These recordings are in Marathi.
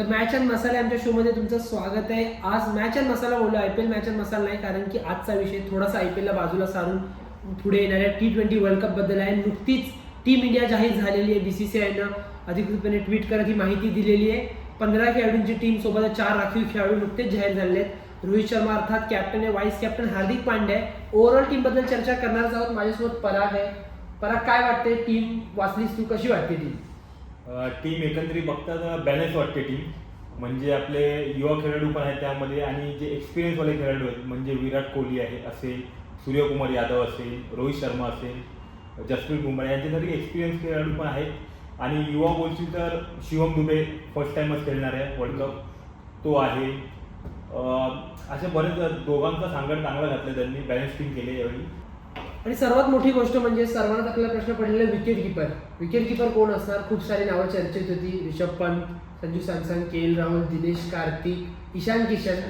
तर मॅच अँड मसाला आमच्या शोमध्ये तुमचं स्वागत आहे. आज मॅच अँड मसाला बोललो I P L match and masala नाही कारण की आजचा विषय थोडासा आय पी एलला बाजूला सारून पुढे येणाऱ्या टी ट्वेंटी वर्ल्ड कपबद्दल आहे. नुकतीच टीम इंडिया जाहीर झालेली आहे. बी सी सी आयनं अधिकृतपणे ट्विट करत ही माहिती दिलेली आहे. पंधरा खेळाडूंची टीम सोबत चार राखीव खेळाडू नुकतेच जाहीर झालेले आहेत. रोहित शर्मा अर्थात कॅप्टन आहे. वाईस कॅप्टन हार्दिक पांड्या आहे. ओव्हरऑल टीमबद्दल चर्चा करणारच आहोत. माझ्यासोबत पराग आहे. पराग काय वाटते टीम वाचलीस तू? कशी वाटते टीम टीम एकंदरीत बघता बॅलन्स वाटते टीम म्हणजे आपले युवा खेळाडू पण आहेत त्यामध्ये आणि जे एक्सपिरियन्सवाले खेळाडू आहेत म्हणजे विराट कोहली आहे असेल सूर्यकुमार यादव असेल रोहित शर्मा असेल जसप्रीत बुमराह यांच्यासाठी एक्सपिरियन्स खेळाडू पण आहेत. आणि युवा बोलशील तर शिवम दुबे फर्स्ट टाइमच खेळणार आहे वर्ल्ड कप तो आहे. अशा असे बरेच दोघांचा सांगड चांगला घातलं त्यांनी बॅलन्स टीम केले यावेळी. आणि सर्वात मोठी गोष्ट म्हणजे सर्वांना आपल्याला प्रश्न पडलेला विकेट किपर विकेट किपर कोण असणार? खूप सारी नावं चर्चेत होती. Rishabh Pant Sanju Samson K L Rahul Dinesh Karthik Ishan Kishan.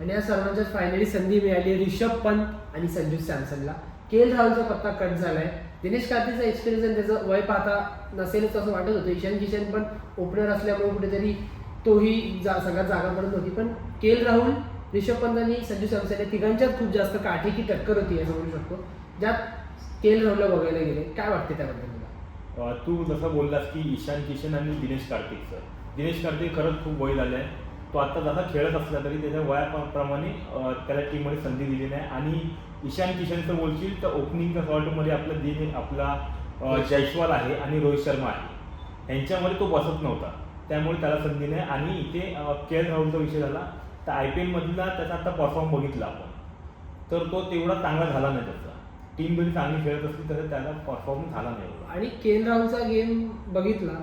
आणि या सर्वांच्याच फायनली संधी मिळाली ऋषभ पंत आणि संजू सॅमसनला. के एल राहुलचा पत्ता कट झालाय. दिनेश कार्तिकचा एक्सपिरियन्स आणि त्याचं वय पाहता नसेलच असं वाटत होतं. ईशान किशन पण ओपनर असल्यामुळे कुठेतरी तोही जा सगळ्यात जागा पडत नव्हती पण के एल राहुल ऋषभ पंत आणि संजू सॅमसन या तिघांच्यात खूप जास्त काठीकी टक्कर होती असं म्हणू शकतो. ज्यात के एल राहुलला बघायला गेले काय वाटते त्याबद्दल तुला? तू जसं बोललास की ईशान किशन आणि दिनेश कार्तिक सर दिनेश कार्तिक खरंच खूप वय झालं आहे. तो आत्ता जसा खेळत असला तरी त्याच्या वयाप्रमाणे त्याला टीममध्ये संधी दिली नाही. आणि ईशान किशनचं बोलशील तर ओपनिंगच्या सॉल्टमध्ये आपला दिन आपला जयस्वाल आहे आणि रोहित शर्मा आहे. यांच्यामध्ये तो बसत नव्हता. त्यामुळे त्याला संधी नाही. आणि इथे के एल राहुलचा विषय झाला. तर आय पी एलमधला त्याचा आता परफॉर्म बघितला आपण. तर तो तेवढा चांगला झाला नाही त्याचा. टीम जरी चांगली खेळत असली तरी त्याला परफॉर्म झाला नाही. आणि के एल राहुलचा गेम बघितला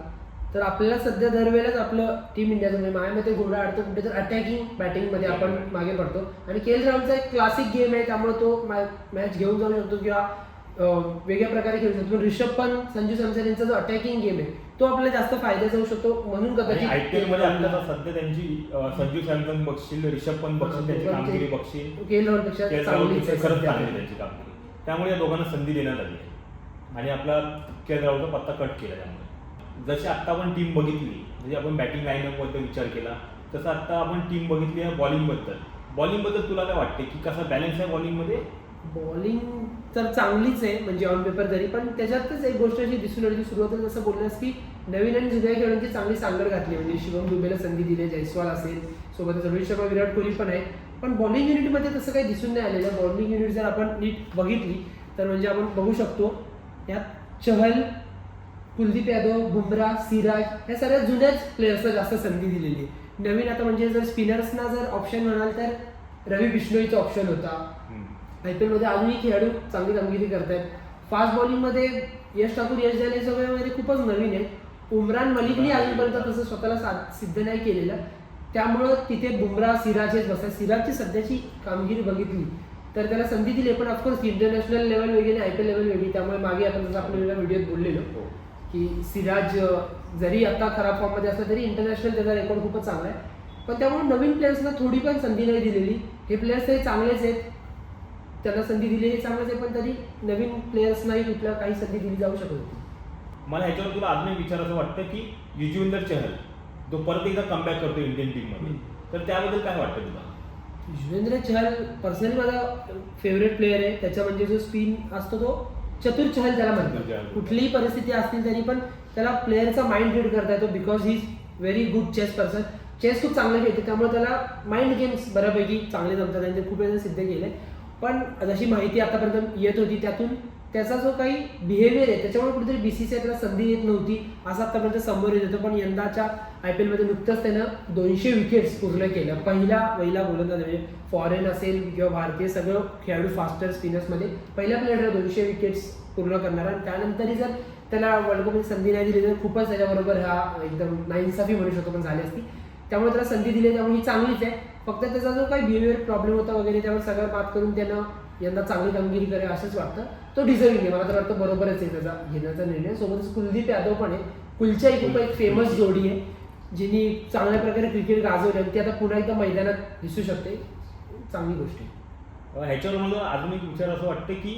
तर आपल्याला सध्या दरवेळेलाच आपलं टीम इंडियाचं म्हणजे माझ्यामध्ये घोडा अडतो कुठे तर अटॅकिंग बॅटिंगमध्ये आपण मागे पडतो. आणि के एल राहुलचा एक क्लासिक गेम आहे त्यामुळे तो मॅच घेऊन जाऊ शकतो किंवा वेगळ्या प्रकारे खेळू शकतो. पण ऋषभ पंत संजू सॅमसन यांचा जो अटॅकिंग गेम आहे तो आपल्याला जास्त फायद्याचा होऊ शकतो म्हणून आणि आय पी एलमध्ये आपल्याला कदाचित सध्या त्यांची संजू सॅमसन बघशील ऋषभ पंत बघशील त्यांची कामगिरी बघशील. के एल राहुलपेक्षा. चांगली त्यांची कामगिरी. त्यामुळे या दोघांना संधी देण्यात आली. आहे आणि आपला के राहुलचा पत्ता कट केला त्यामुळे. जशी आत्ता आपण टीम बघितली म्हणजे आपण बॅटिंग लाईनअपबद्दल विचार केला तसं आत्ता आपण टीम बघितली आहे बॉलिंगबद्दल बॉलिंगबद्दल तुला काय वाटते की कसा बॅलन्स आहे बॉलिंगमध्ये बॉलिंग तर चांगलीच आहे म्हणजे ऑन पेपर जरी पण त्याच्यातच एक गोष्ट अशी दिसून आली सुरुवातीला जसं बोललास की नवीन आणि जुन्या खेळाडूंची चांगली सांगड घातली म्हणजे शिवम दुबेला संधी दिली जयस्वाल असेल सोबतच रोहित शर्मा विराट कोहली पण आहे. पण बॉलिंग युनिटमध्ये तसं काही दिसून नाही आलेलं. बॉलिंग युनिट जर आपण नीट बघितली तर म्हणजे आपण बघू शकतो यात चहल कुलदीप यादव बुमराह सिराज या सगळ्या जुन्याच प्लेयर्सला जास्त संधी दिलेली आहे. नवीन आता म्हणजे जर स्पिनर्सना जर ऑप्शन म्हणाल तर रवी बिश्नोईचा ऑप्शन होता. आय पी एलमध्ये अजूनही खेळाडू चांगली कामगिरी करतायत. फास्ट बॉलिंगमध्ये यश ठाकूर यश झाले सगळ्यामध्ये खूपच नवीन आहे उमरान मलिकनी अजूनपर्यंत तसं स्वतःला सिद्ध नाही केलेलं. त्यामुळं तिथे बुमराह सिराजच बसतात सिराजची सध्याची कामगिरी बघितली तर त्याला संधी दिली पण ऑफकोर्स इंटरनॅशनल लेवल वेगळी आणि आय पी एल लेवल वेगळी. त्यामुळे मागे आपण जसं आपण वेगळ्या व्हिडिओत बोललेलो की सिराज जरी आता खराब फॉर्ममध्ये असला तरी इंटरनॅशनल त्याचा रेकॉर्ड खूपच चांगला आहे. पण त्यामुळे नवीन प्लेयर्सना थोडी पण संधी नाही दिलेली. हे प्लेयर्स तरी चांगलेच आहेत. त्यांना संधी दिली हे चांगलंच आहे पण तरी नवीन प्लेयर्सनाही कुठल्या काही संधी दिली जाऊ शकत होती मला ह्याच्यावर तुला अजून एक विचार असं वाटतं की युजवेंद्र चहल तो परत एकदा कमबॅक करतो इंडियन टीममध्ये. तर त्याबद्दल काय वाटतं तुला? युजवेंद्र चहल पर्सनली माझा फेवरेट प्लेअर आहे. त्याचा म्हणजे जो स्पिन असतो तो चतुर चहल त्याला म्हणतात. चहल. कुठलीही परिस्थिती असतील तरी पण त्याला प्लेअरचा माइंड रीड करता येतो because he is very good chess person chess खूप चांगले खेळते त्यामुळे त्याला माइंड गेम्स बऱ्यापैकी चांगले जमतात आणि ते खूप वेळेला सिद्ध केले पण जशी माहिती आतापर्यंत येत होती त्यातून त्याचा जो काही बिहेवियर आहे त्याच्यामुळे कुठेतरी बी सी सी त्याला संधी येत नव्हती असं आतापर्यंत समोर येत होतं. पण यंदाच्या आय पी एलमध्ये नुकतंच त्यानं दोनशे विकेट्स पूर्ण केलं. पहिला पहिला गोलंदाज म्हणजे फॉरेन असेल किंवा भारतीय सगळं खेळाडू फास्टर स्पिनर्समध्ये पहिल्या प्लेअरला दोनशे विकेट्स पूर्ण करणारा. आणि त्यानंतरही जर त्याला वर्ल्ड कपमध्ये संधी नाही दिली तर खूपच त्याच्याबरोबर हा एकदम नाइन्साफी म्हणू शकतो पण झाली असती. त्यामुळे त्याला संधी दिली त्यामुळे ही चांगलीच आहे. फक्त त्याचा जो काही बिहेवियर प्रॉब्लेम होता वगैरे त्यावर सगळं बात करून त्यानं यंदा चांगली कामगिरी करेल असंच वाटतं. तो डिझर्विंग आहे. मला तर वाटतं बरोबरच आहे त्याचा घेण्याचा निर्णय. सोबतच कुलदीप यादव पण आहे. कुलच्याही खूप एक फेमस जोडी आहे जिनी चांगल्या प्रकारे क्रिकेट गाजवली आणि ती आता पुन्हा एकदा मैदानात दिसू शकते. चांगली गोष्ट आहे. ह्याच्यावर मला अजून एक विचार असं वाटतं की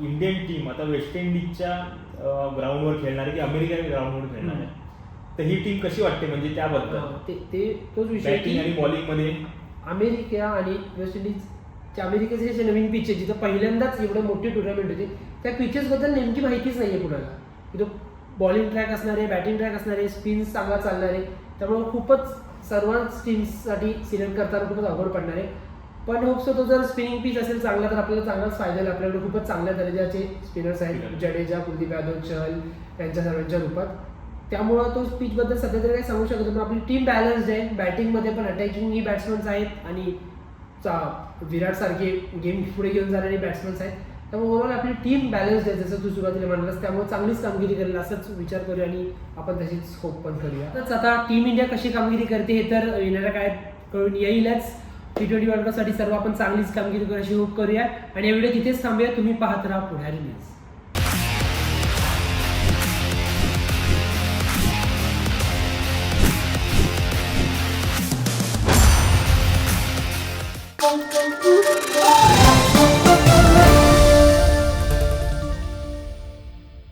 इंडियन टीम आता वेस्ट इंडिजच्या ग्राउंडवर खेळणार आहे की अमेरिका ग्राउंडवर खेळणार आहे तर ही टीम कशी वाटते म्हणजे त्याबद्दल? हा, ते ते तोच विषय आणि की बॉलिंगमध्ये? अमेरिका आणि वेस्ट इंडिजच्या अमेरिकेचे जे नवीन पिच आहे जिथं पहिल्यांदाच एवढं मोठी टुर्नामेंट होती त्या pitches बद्दल नेमकी माहितीच नाही आहे कुणाला. की तो बॉलिंग ट्रॅक असणार आहे बॅटिंग ट्रॅक असणार आहे स्पिन्स चांगला चालणार आहे त्यामुळे खूपच सर्वांच टीम्ससाठी सिलेक्ट करताना खूपच अवघड पडणार. आहे पण होप्स तो जर स्पिनिंग पिच असेल चांगला तर आपल्याला चांगलाच फायदा आहे आपल्याकडे खूपच चांगल्या दर्जाचे स्पिनर्स आहेत. जडेजा कुलदीप यादव चहल यांच्या सर्वांच्या रूपात. त्यामुळं तो स्पीच बद्दल सध्या तरी काही सांगू शकत. पण आपली टीम बॅलन्स्ड आहे. बॅटिंगमध्ये पण अटॅकिंग ही बॅट्समन्स आहेत आणि चा- विराटसारखे गेम पुढे घेऊन जाणारे बॅट्समन्स आहेत. त्यामुळे ओव्हरऑल आपली टीम बॅलन्स्ड आहे जसं तू सुरुवातीला म्हणालास त्यामुळे चांगलीच कामगिरी करेल असंच विचार करूया आणि आपण तशीच होप पण करूया. तरच आता टीम इंडिया कशी कामगिरी करते हे तर येणाऱ्या काळात कळून येईलच. टी ट्वेंटी वर्ल्ड कपसाठी सर्व आपण चांगलीच कामगिरी करू अशी होप करूया. आणि या व्हिडिओ तिथेच थांबूया. तुम्ही पाहत राहा पुढारी न्यूज